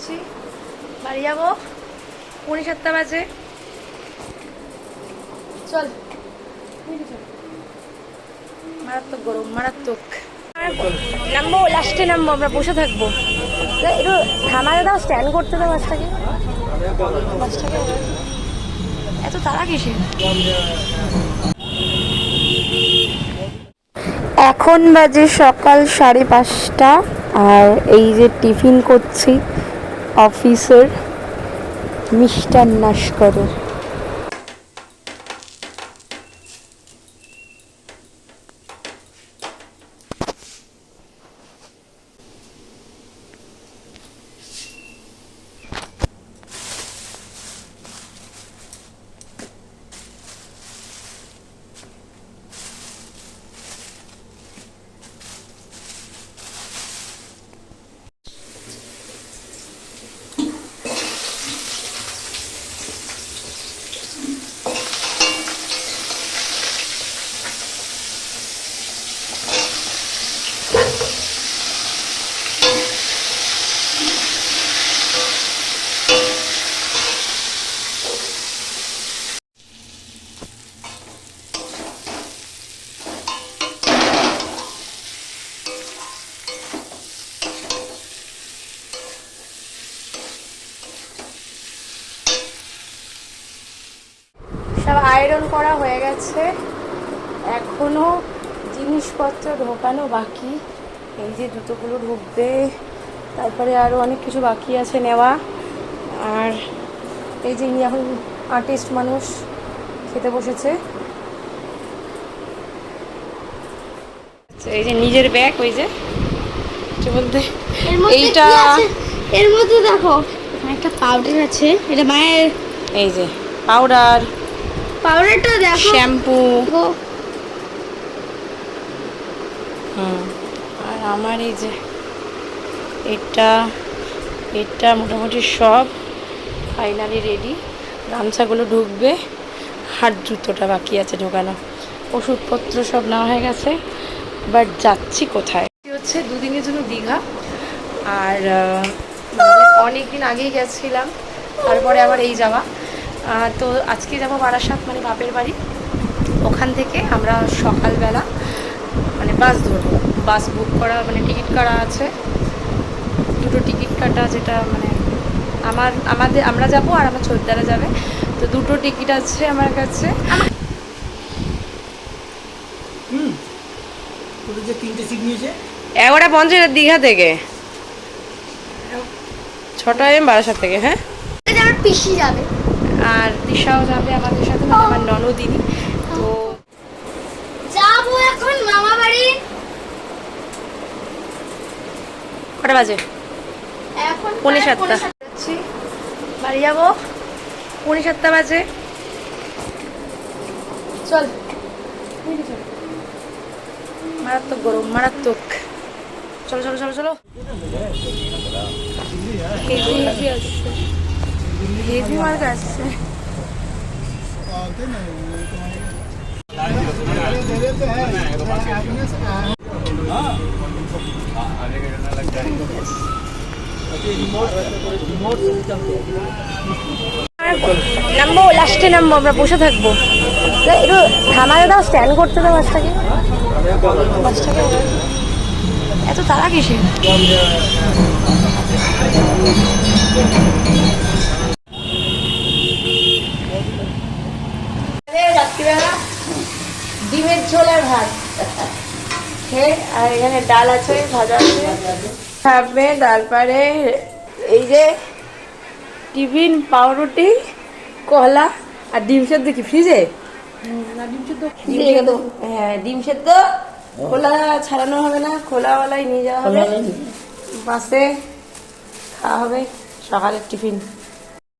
যাচ্ছি। বাড়ি যাব। পৌনে সাতটা বাজে। চল। মারাত্মক গরম, মারাত্মক। নামবো, লাস্টে নামবো, আমরা বসে থাকব। একটু থামাতে দাও স্ট্যান্ড করতে দাও বাসটাকে। বাসটাকে এত তারা কিসে এখন বাজে সকাল সাড়ে পাঁচটা, আর এই যে টিফিন করছি অফিসের মিষ্টান্নাস সব আয়রন করা হয়ে গেছে। এখনও জিনিসপত্র ঢোকানো বাকি। এই যে জুতোগুলো ঢুকবে তারপরে আরও অনেক কিছু বাকি আছে নেওয়া। আর এই যে ইনি এখন আর্টিস্ট মানুষ খেতে বসেছে। এই যে নিজের ব্যাগ ওই যে বলতে এইটা এর মধ্যে দেখো একটা পাউডার আছে এটা মায়ের এই যে পাউডার পাউডারটা দেখো। শ্যাম্পু। হুম আর আমার এই যে এটা এটা মোটামুটি সব ফাইনালি রেডি গামছাগুলো ঢুকবে হাত জুতোটা বাকি আছে ঢোকানো। ওষুধপত্র সব নেওয়া হয়ে গেছে বাট যাচ্ছি কোথায়? হচ্ছে দুদিনের জন্য দীঘা আর অনেক দিন আগেই গেছিলাম তারপরে আবার এই যাওয়া। তো আজকে যাব বারাসাত মানে বাপের বাড়ি। ওখান থেকে আমরা সকালবেলা মানে বাস ধরবো। বাস বুক করা মানে টিকিট কাটা আছে। দুটো টিকিট কাটা যেটা মানে আমার আমাদের আমরা যাব আর আমার ছোটদারা যাবে। তো দুটো টিকিট আছে আমার কাছে। এগারোটা পঞ্চাশ দীঘা থেকে। ছটা এম বারাসাত থেকে হ্যাঁ? পিসি যাবে। আর দিশাও যাবে আমাদের সাথে মানে আমার ননদিনী তো যাব এখন মামা বাড়ি কটা বাজে এখন পৌনে প্রায় সাতটা বাড়ি যাব পৌনে সাতটা বাজে চল মারাত্মক গরম মারাত্মক চলো চলো চলো চলো নামবো লাস্টে নামবো, আমরা বসে থাকব। একটু থামাতে দাও স্ট্যান্ড করতে দাও বাসটাকে বাসটাকে এত তারা কিসে আর ভাত। খেয়ে আর এখানে ডাল আছে ভাজা আছে। খাবে তারপরে এই যে টিফিন পাউরুটি কলা আর ডিম সেদ্ধ কি ফ্রিজে? ডিম সেদ্ধ হ্যাঁ ডিম সেদ্ধ। খোলা ছাড়ানো হবে না খোলাওয়ালাই নিয়ে যাওয়া হবে। বাসে খাওয়া হবে সকালের টিফিন।